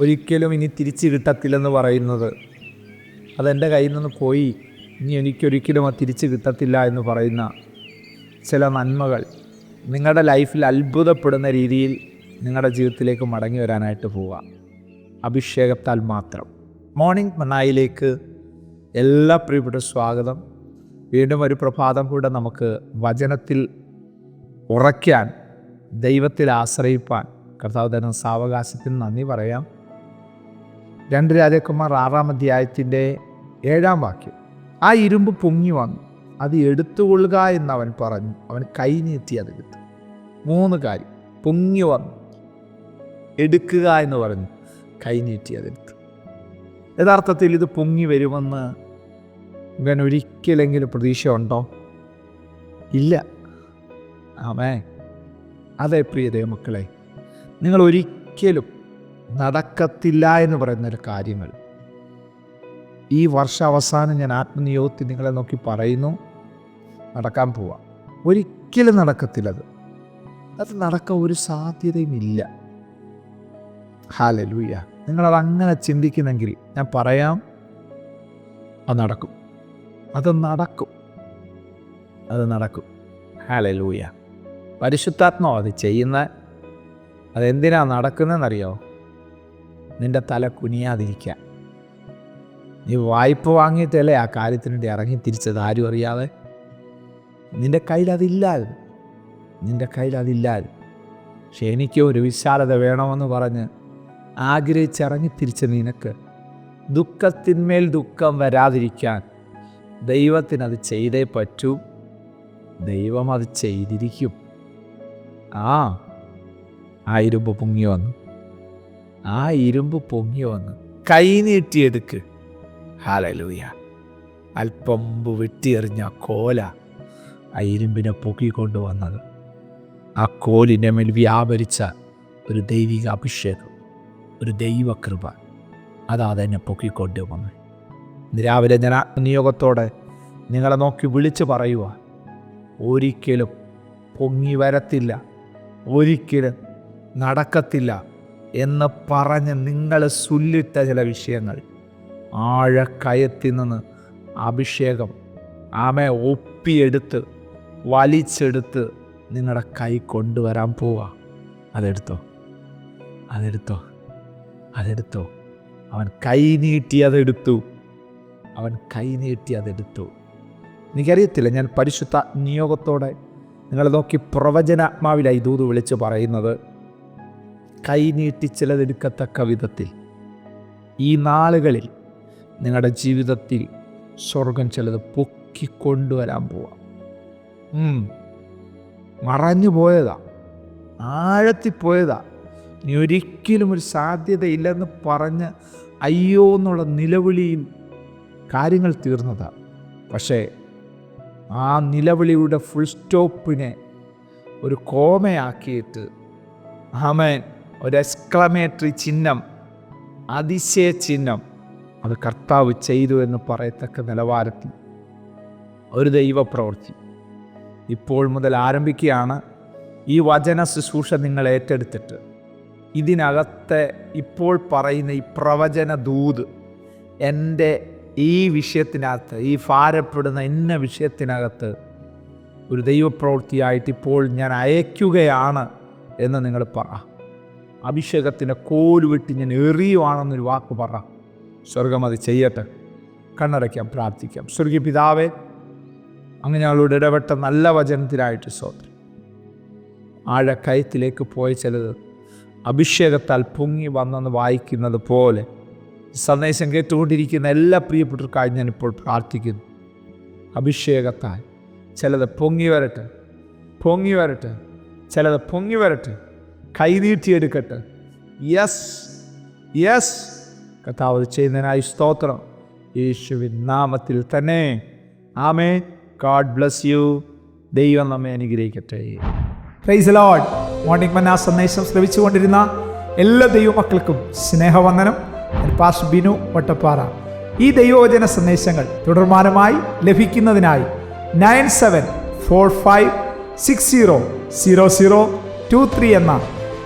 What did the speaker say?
ഒരിക്കലും ഇനി തിരിച്ചു കിട്ടത്തില്ലെന്ന് പറയുന്നത്. അതെന്റെ കയ്യിൽ നിന്ന് പോയി. ഇനി എനിക്കൊരിക്കലും അത് തിരിച്ചു കിട്ടത്തില്ല എന്ന് പറയുന്ന ചില നന്മകൾ നിങ്ങളുടെ ലൈഫിൽ അത്ഭുതപ്പെടുന്ന രീതിയിൽ നിങ്ങളുടെ ജീവിതത്തിലേക്ക് മടങ്ങി വരാനായിട്ട് പോവുക. അഭിഷേകത്താൽ മാത്രം. മോർണിംഗ് മനായിലേക്ക് എല്ലാ പ്രിയപ്പെട്ട സ്വാഗതം. വീണ്ടും ഒരു പ്രഭാതം കൂടെ നമുക്ക് വചനത്തിൽ ഉറയ്ക്കാൻ ദൈവത്തിൽ ആശ്രയിപ്പാൻ കർത്താവ് തരുന്ന സാവകാശത്തിന് നന്ദി പറയാം. രണ്ട് രാജകുമാർ ആറാം അധ്യായത്തിന്റെ ഏഴാം വാക്യം. ആ ഇരുമ്പ് പൊങ്ങി വന്നു. അത് എടുത്തുകൊള്ളുക എന്ന് അവൻ പറഞ്ഞു. അവൻ കൈ നീട്ടി അത് എടുത്തു. മൂന്ന് കാര്യം. പൊങ്ങി വന്നു. എടുക്കുക എന്ന് പറഞ്ഞു. കൈ നീട്ടി അതെടുത്തു യഥാർത്ഥത്തിൽ ഇത് പൊങ്ങി വരുമെന്ന് ഇവൻ ഒരിക്കലെങ്കിലും പ്രതീക്ഷ ഉണ്ടോ ഇല്ല. ആമേ അതെ പ്രിയ മക്കളെ നിങ്ങൾ ഒരിക്കലും നടക്കത്തില്ല എന്ന് പറയുന്നൊരു കാര്യങ്ങൾ. ഈ വർഷാവസാനം ഞാൻ ആത്മനിയോഗത്തിൽ നിങ്ങളെ നോക്കി പറയുന്നു. നടക്കാൻ പോവാം. ഒരിക്കലും നടക്കത്തില്ലത്. അത് നടക്കാൻ ഒരു സാധ്യതയും ഇല്ല. ഹാലലൂയ നിങ്ങളത് അങ്ങനെ ചിന്തിക്കുന്നെങ്കിൽ ഞാൻ പറയാം അത് നടക്കും. അത് നടക്കും. അത് നടക്കും. ഹാലലൂയ പരിശുദ്ധാത്മാവ് അത് ചെയ്യുന്ന അതെന്തിനാണ് നടക്കുന്നതെന്നറിയോ? നിന്റെ തല കുനിയാതിരിക്കാൻ നീ വായ്പ വാങ്ങിയിട്ടല്ലേ ആ കാര്യത്തിന് വേണ്ടി ഇറങ്ങി തിരിച്ചത് ആരും അറിയാതെ? നിന്റെ കയ്യിൽ നിന്റെ അതില്ലാതെ പക്ഷെ എനിക്ക് ഒരു വിശാലത വേണമെന്ന് പറഞ്ഞ് ആഗ്രഹിച്ചിറങ്ങി തിരിച്ച് നിനക്ക് ദുഃഖത്തിന്മേൽ ദുഃഖം വരാതിരിക്കാൻ ദൈവത്തിനത് ചെയ്തേ പറ്റൂ. ദൈവം അത് ചെയ്തിരിക്കും. ആ ആ പൊങ്ങി വന്നു. ആ ഇരുമ്പ് പൊങ്ങി വന്ന് കൈനീട്ടിയെടുക്ക് ഹാലലൂയ അല്പമ്പ് വെട്ടിയെറിഞ്ഞ കോല ആ ഇരുമ്പിനെ പൊക്കിക്കൊണ്ട് വന്നത്. ആ കോലിന്റെ മേൽ വ്യാപരിച്ച ഒരു ദൈവിക അഭിഷേകം ഒരു ദൈവകൃപ അതാ തന്നെ പൊക്കിക്കൊണ്ട് വന്നു. രാവിലെ ഞാൻ നിയോഗത്തോടെ നിങ്ങളെ നോക്കി വിളിച്ചു പറയുക ഒരിക്കലും പൊങ്ങി വരത്തില്ല ഒരിക്കലും നടക്കത്തില്ല. എന്ന് പറഞ്ഞ് നിങ്ങൾ സുല്ലിട്ട ചില വിഷയങ്ങൾ. ആഴക്കയത്തിൽ നിന്ന് അഭിഷേകം ആമെ ഒപ്പിയെടുത്ത് വലിച്ചെടുത്ത് നിങ്ങളുടെ കൈ കൊണ്ടുവരാൻ പോവാ. അതെടുത്തോ? അതെടുത്തോ? അതെടുത്തോ? അവൻ കൈ നീട്ടി അതെടുത്തു. അവൻ കൈ നീട്ടി അതെടുത്തു. എനിക്കറിയത്തില്ല ഞാൻ പരിശുദ്ധ നിയോഗത്തോടെ നിങ്ങളെ നോക്കി പ്രവചനാത്മാവിലായി ദൂത് വിളിച്ച് പറയുന്നത്. കൈ നീട്ടി ചിലതെടുക്കത്തക്ക വിധത്തിൽ. ഈ നാളുകളിൽ നിങ്ങളുടെ ജീവിതത്തിൽ സ്വർഗം ചിലത് പൊക്കിക്കൊണ്ടുവരാൻ പോവാം. മറഞ്ഞു പോയതാ. ആഴത്തിൽ പോയതാ. ഇനി ഒരിക്കലും ഒരു സാധ്യതയില്ലെന്ന് പറഞ്ഞ് അയ്യോ എന്നുള്ള നിലവിളിയിൽ കാര്യങ്ങൾ തീർന്നതാ. പക്ഷേ ആ നിലവിളിയുടെ ഫുൾ സ്റ്റോപ്പിനെ ഒരു കോമയാക്കിയിട്ട്. ആമേൻ. ഒരു എക്സ്ക്ലമേറ്ററി ചിഹ്നം അതിശയ ചിഹ്നം അത് കർത്താവ് ചെയ്തു എന്ന് പറയത്തക്ക നിലവാരത്തിൽ ഒരു ദൈവപ്രവൃത്തി. ഇപ്പോൾ മുതൽ ആരംഭിക്കുകയാണ് ഈ വചന ശുശ്രൂഷ നിങ്ങൾ ഏറ്റെടുത്തിട്ട്. ഇതിനകത്തെ ഇപ്പോൾ പറയുന്ന ഈ പ്രവചന ദൂത് എന്റെ ഈ വിഷയത്തിനകത്ത് ഈ ഭാരപ്പെടുന്ന ഇന്ന വിഷയത്തിനകത്ത് ഒരു ദൈവപ്രവൃത്തിയായിട്ട് ഇപ്പോൾ ഞാൻ അയക്കുകയാണ് എന്ന് നിങ്ങൾ പറ. അഭിഷേകത്തിന്റെ കോലുവെട്ടി ഞാൻ എറിയുവാണെന്നൊരു വാക്ക് പറ. സ്വർഗം അത് ചെയ്യട്ടെ. കണ്ണടയ്ക്കാം പ്രാർത്ഥിക്കാം. സ്വർഗീയ പിതാവേ അങ്ങ് ഞങ്ങളോട് ഇടപെട്ട നല്ല വചനത്തിനായിട്ട് സ്വത്രം ആഴക്കയത്തിലേക്ക് പോയ ചിലത് അഭിഷേകത്താൽ പൊങ്ങി വന്നെന്ന് വായിക്കുന്നത് പോലെ സന്ദേശം കേട്ടുകൊണ്ടിരിക്കുന്ന എല്ലാ പ്രിയപ്പെട്ടവർക്കായി ഞാനിപ്പോൾ പ്രാർത്ഥിക്കുന്നു. അഭിഷേകത്താൽ ചിലത് പൊങ്ങി വരട്ടെ പൊങ്ങി വരട്ടെ ചിലത് പൊങ്ങി വരട്ടെ. കൈനീട്ടിയെടുക്കട്ടെ. യെസ് യെസ് കഥാവ് ചെയ്യുന്നതിനായി സ്തോത്രം. യേശുവിൻ നാമത്തിൽ തന്നെ. ആമേ ഗാഡ് ബ്ലസ് യു ദൈവം നമ്മെ അനുഗ്രഹിക്കട്ടെ. പ്രൈസ് ലോഡ് മോർണിംഗ് മന്ന സന്ദേശം ശ്രമിച്ചുകൊണ്ടിരുന്ന എല്ലാ ദൈവമക്കൾക്കും സ്നേഹവന്ദനം. പാസ് ബിനു വട്ടപ്പാറ. ഈ ദൈവവചന സന്ദേശങ്ങൾ തുടർമാനമായി ലഭിക്കുന്നതിനായി nine seven four five six zero zero zero two three എന്ന